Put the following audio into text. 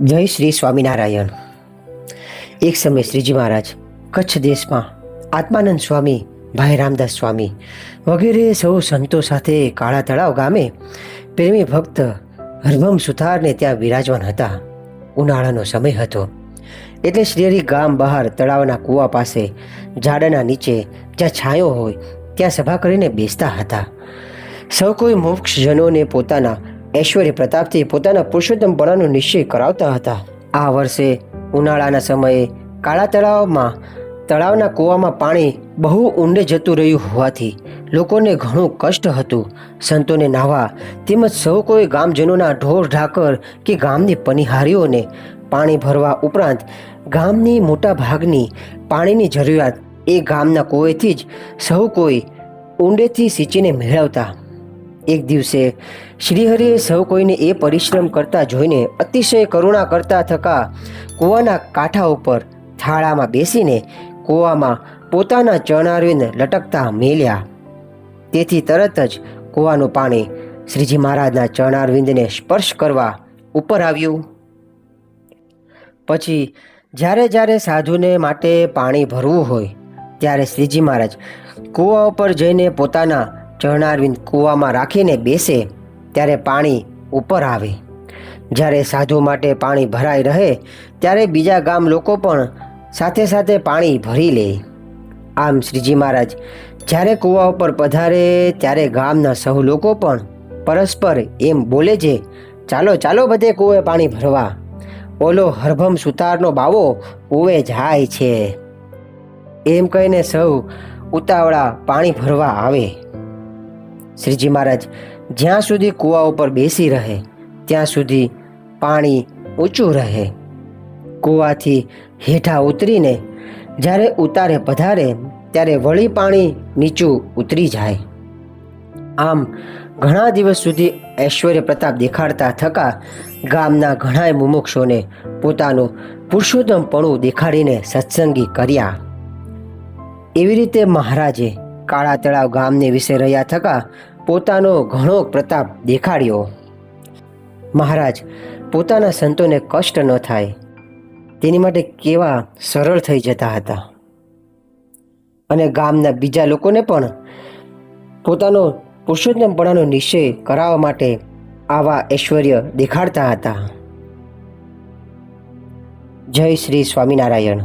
જય શ્રી સ્વામિનારાયણ. એક સમય શ્રીજી મહારાજ કચ્છ દેશમાં આત્માનંદ સ્વામી, ભાઈ રામદાસ સ્વામી વગેરે સૌ સંતો સાથે કાળા તળાવ ગામે પ્રેમી ભક્ત હરભમ સુથારને ત્યાં વિરાજમાન હતા. ઉનાળાનો સમય હતો. એટલે શ્રીહરિ ગામ બહાર તળાવના કૂવા પાસે ઝાડના નીચે જ્યાં છાંયો હોય ત્યાં સભા કરીને બેસતા હતા. સૌ કોઈ મોક્ષજનોને પોતાના ઐશ્વર્ય પ્રતાપથી પોતાના પુરુષોત્તમપણાનો નિશ્ચય કરાવતા હતા. આ વર્ષે ઉનાળાના સમયે કાળા તળાવમાં, તળાવના કૂવામાં પાણી બહુ ઊંડે જતું રહ્યું હોવાથી લોકોને ઘણું કષ્ટ હતું. સંતોને નાહવા તેમજ સૌ કોઈ ગામજનોના ઢોર, ઢાકર કે ગામની પનિહારીઓને પાણી ભરવા ઉપરાંત ગામની મોટા ભાગની પાણીની જરૂરિયાત એ ગામના કૂવેથી જ સૌ કોઈ ઊંડેથી સિંચીને મેળવતા. એક દિવસે શ્રીહરિએ સૌ કોઈને એ પરિશ્રમ કરતા જોઈને અતિશય કરુણા કરતા થકા કૂવાના કાંઠા ઉપર થાળામાં બેસીને કૂવામાં પોતાના ચરણારવિંદ લટકતા મેલ્યા. તેથી તરત જ કૂવાનું પાણી શ્રીજી મહારાજના ચરણારવિંદને સ્પર્શ કરવા ઉપર આવ્યું. પછી જ્યારે જ્યારે સાધુને માટે પાણી ભરવું હોય, ત્યારે શ્રીજી મહારાજ કૂવા ઉપર જઈને પોતાના ચરણારવિંદ કૂવામાં રાખીને બેસે ત્યારે પાણી ઉપર આવે. જ્યારે સાધુ માટે પાણી ભરાઈ રહે, ત્યારે બીજા ગામ લોકો પણ સાથે સાથે પાણી ભરી લે. આમ શ્રીજી મહારાજ, જ્યારે કૂવા ઉપર પધારે, ત્યારે ગામના સૌ લોકો પણ પરસ્પર એમ બોલે છે, ચાલો ચાલો બધે કૂવે પાણી ભરવા. ઓલો હરભમ સુતારનો બાવો કૂવે જાય છે. એમ કહીને સૌ ઉતાવળા પાણી ભરવા આવે. શ્રીજી મહારાજ, જ્યાં સુધી કૂવા ઉપર બેસી રહે, ત્યાં સુધી પાણી ઊંચું રહે. કૂવાથી હેઠા ઉતરીને જ્યારે ઉતારે પધારે, ત્યારે વળી પાણી નીચું ઉતરી જાય. આમ ઘણા દિવસ સુધી ઐશ્વર્ય પ્રતાપ દેખાડતા થકા ગામના ઘણાય મુમુક્ષોને પોતાનું પુરુષોત્તમપણું દેખાડીને સત્સંગી કર્યા. એવી રીતે મહારાજે કાળા તળાવ ગામને વિશે રહ્યા થકા પોતાનો ઘણો પ્રતાપ દેખાડ્યો. મહારાજ, પોતાના સંતોને કષ્ટ ન થાય. તેની માટે કેવા સરળ થઈ જતા હતા. અને ગામના બીજા લોકોને પણ પોતાનો પુરુષોત્તમપણાનો નિશ્ચય કરાવવા માટે આવા ઐશ્વર્ય દેખાડતા હતા. જય શ્રી સ્વામિનારાયણ.